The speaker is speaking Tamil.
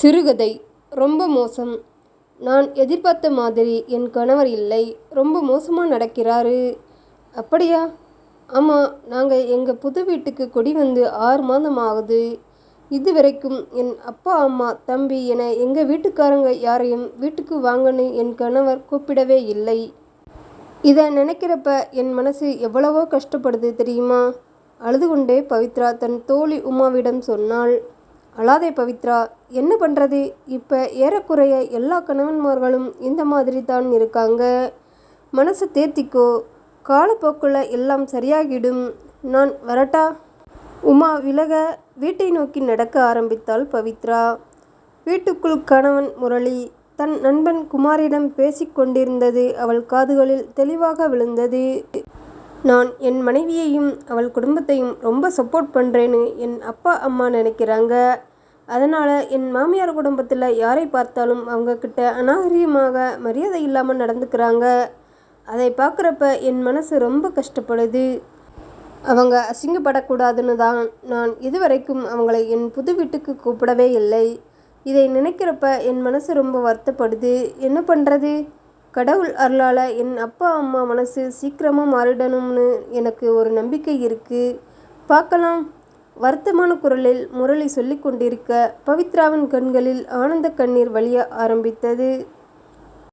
சிறுகதை. ரொம்ப மோசம். நான் எதிர்பார்த்த மாதிரி என் கணவர் இல்லை. ரொம்ப மோசமாக நடக்கிறாரு. அப்படியா? ஆமாம் நாங்கள் எங்கள் புது வீட்டுக்கு குடி வந்து ஆறு மாதம் ஆகுது. இது வரைக்கும் என் அப்பா அம்மா தம்பி என எங்கள் வீட்டுக்காரங்க யாரையும் வீட்டுக்கு வாங்கன்னு என் கணவர் கூப்பிடவே இல்லை. இதை நினைக்கிறப்ப என் மனசு எவ்வளவோ கஷ்டப்படுது தெரியுமா? அழுது கொண்டே பவித்ரா தன் தோழி உமாவிடம் சொன்னாள். அழாதே பவித்ரா என்ன பண்ணுறது இப்போ ஏறக்குறைய எல்லா கணவன்மார்களும் இந்த மாதிரி தான் இருக்காங்க. மனசை தேத்திக்கோ காலப்போக்கில் எல்லாம் சரியாகிடும். நான் வரட்டா? உமா விலக வீட்டை நோக்கி நடக்க ஆரம்பித்தாள் பவித்ரா. வீட்டுக்குள் கணவன் முரளி தன் நண்பன் குமாரிடம் பேசிக்கொண்டிருந்தது அவள் காதுகளில் தெளிவாக விழுந்தது. நான் என் மனைவியையும் அவள் குடும்பத்தையும் ரொம்ப சப்போர்ட் பண்ணுறேன்னு என் அப்பா அம்மா நினைக்கிறாங்க. அதனால் என் மாமியார் குடும்பத்தில் யாரை பார்த்தாலும் அவங்கக்கிட்ட அநாகரியமாக மரியாதை இல்லாமல் நடந்துக்கிறாங்க. அதை பார்க்குறப்ப என் மனசு ரொம்ப கஷ்டப்படுது. அவங்க அசிங்கப்படக்கூடாதுன்னு தான் நான் இதுவரைக்கும் அவங்களை என் புது வீட்டுக்கு கூப்பிடவே இல்லை. இதை நினைக்கிறப்ப என் மனசு ரொம்ப வருத்தப்படுது. என்ன பண்ணுறது கடவுள் அருளால் என் அப்பா அம்மா மனசு சீக்கிரமாக மாறிடணும்னு எனக்கு ஒரு நம்பிக்கை இருக்குது பார்க்கலாம். வருத்தமான குரலில் முரளி சொல்லிக் கொண்டிருக்க பவித்ராவின் கண்களில் ஆனந்த கண்ணீர் வழிய ஆரம்பித்தது.